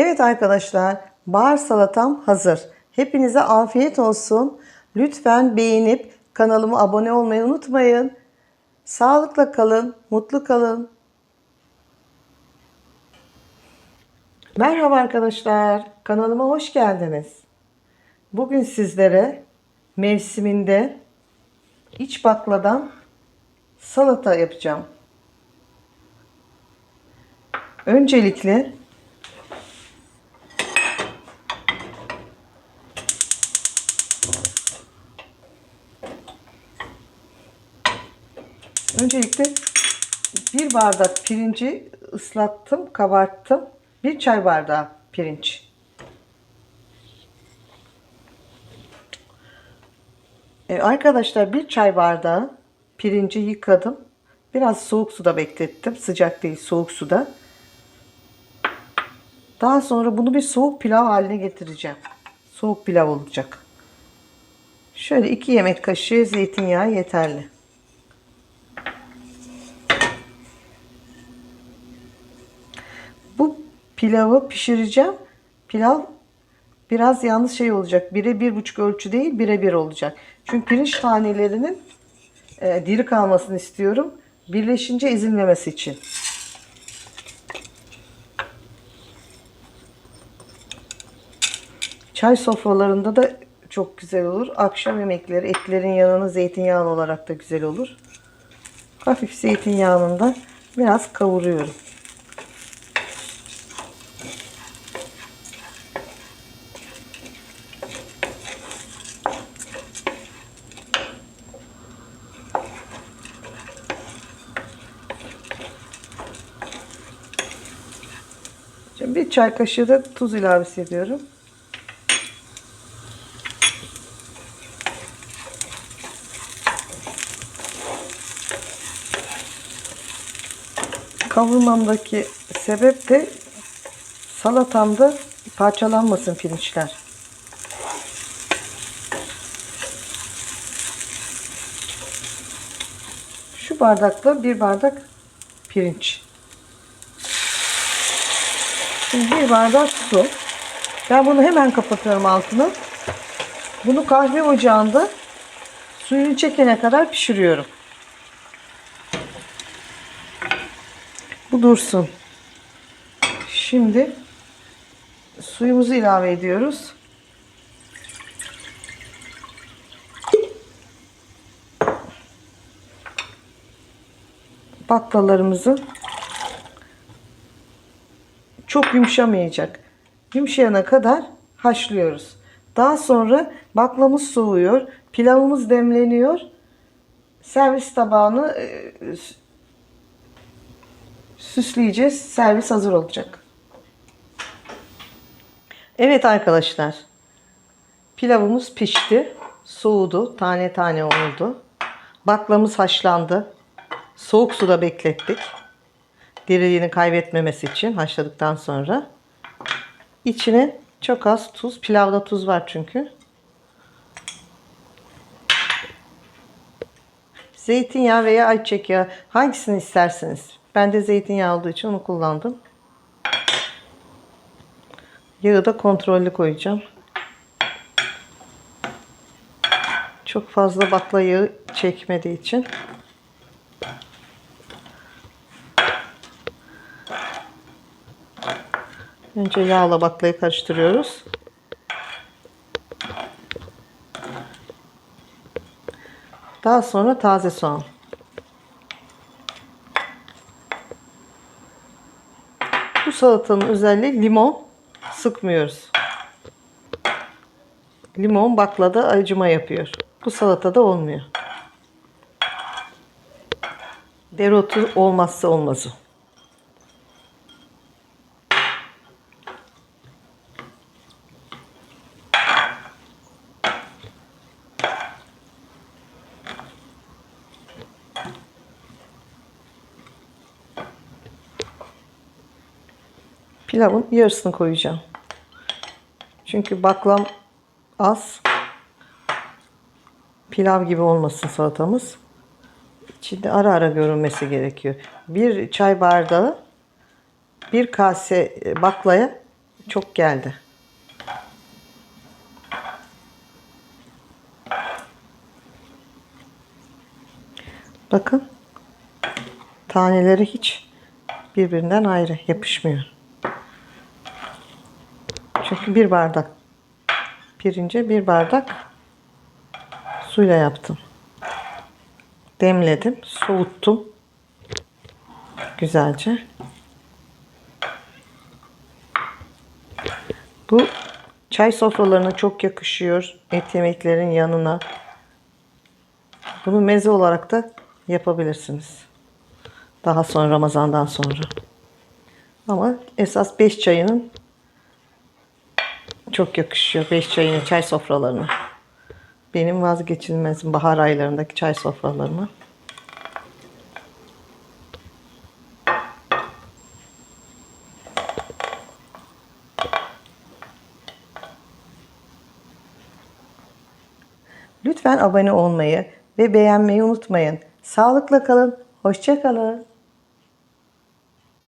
Evet arkadaşlar, bahar salatam hazır. Hepinize afiyet olsun. Lütfen beğenip kanalıma abone olmayı unutmayın. Sağlıkla kalın, mutlu kalın. Merhaba arkadaşlar, kanalıma hoş geldiniz. Bugün sizlere mevsiminde iç bakladan salata yapacağım. Öncelikle Öncelikle bir bardak pirinci ıslattım, kabarttım. Bir çay bardağı pirinç. Ee, arkadaşlar bir çay bardağı pirinci yıkadım. Biraz soğuk suda beklettim. Sıcak değil, soğuk suda. Daha sonra bunu bir soğuk pilav haline getireceğim. Soğuk pilav olacak. Şöyle iki yemek kaşığı zeytinyağı yeterli. Bu pilavı pişireceğim. Pilav biraz yalnız şey olacak. Bire bir buçuk ölçü değil, bire bir olacak. Çünkü pirinç tanelerinin e, diri kalmasını istiyorum. Birleşince ezilmemesi için. Çay sofralarında da çok güzel olur. Akşam yemekleri etlerin yanına zeytinyağlı olarak da güzel olur. Hafif zeytinyağını da biraz kavuruyorum. Bir çay kaşığı da tuz ilavesi ediyorum. Kavurmamdaki sebep de salatamda parçalanmasın pirinçler. Şu bardakla bir bardak pirinç. Şimdi bir bardak su. Ben bunu hemen kapatıyorum altını. Bunu kahve ocağında suyunu çekene kadar pişiriyorum. Bu dursun. Şimdi suyumuzu ilave ediyoruz. Baklalarımızı çok yumuşamayacak. Yumuşayana kadar haşlıyoruz. Daha sonra baklamız soğuyor. Pilavımız demleniyor. Servis tabağını e, süsleyeceğiz. Servis hazır olacak. Evet arkadaşlar. Pilavımız pişti. Soğudu. Tane tane oldu. Baklamız haşlandı. Soğuk suda beklettik. Diriliğini kaybetmemesi için haşladıktan sonra. İçine çok az tuz. Pilavda tuz var çünkü. Zeytinyağı veya ayçiçek yağı hangisini isterseniz. Ben de zeytinyağı olduğu için onu kullandım. Yağı da kontrollü koyacağım. Çok fazla bakla yağı çekmediği için. Önce yağla baklayı karıştırıyoruz. Daha sonra taze soğan. Bu salatanın özelliği limon sıkmıyoruz. Limon baklada acıma yapıyor. Bu salatada olmuyor. Dereotu olmazsa olmazı. Pilavın yarısını koyacağım. Çünkü baklam az. Pilav gibi olmasın salatamız. İçinde ara ara görünmesi gerekiyor. Bir çay bardağı bir kase baklaya çok geldi. Bakın. Taneleri hiç birbirinden ayrı yapışmıyor. Çünkü bir bardak pirince bir bardak suyla yaptım. Demledim, soğuttum. Güzelce. Bu çay sofralarına çok yakışıyor. Et yemeklerin yanına. Bunu meze olarak da yapabilirsiniz. Daha sonra Ramazan'dan sonra. Ama esas 5 çayının çok yakışıyor. 5 çayının çay sofralarına. Benim vazgeçilmezim bahar aylarındaki çay sofralarıma. Lütfen abone olmayı ve beğenmeyi unutmayın. Sağlıkla kalın, hoşça kalın.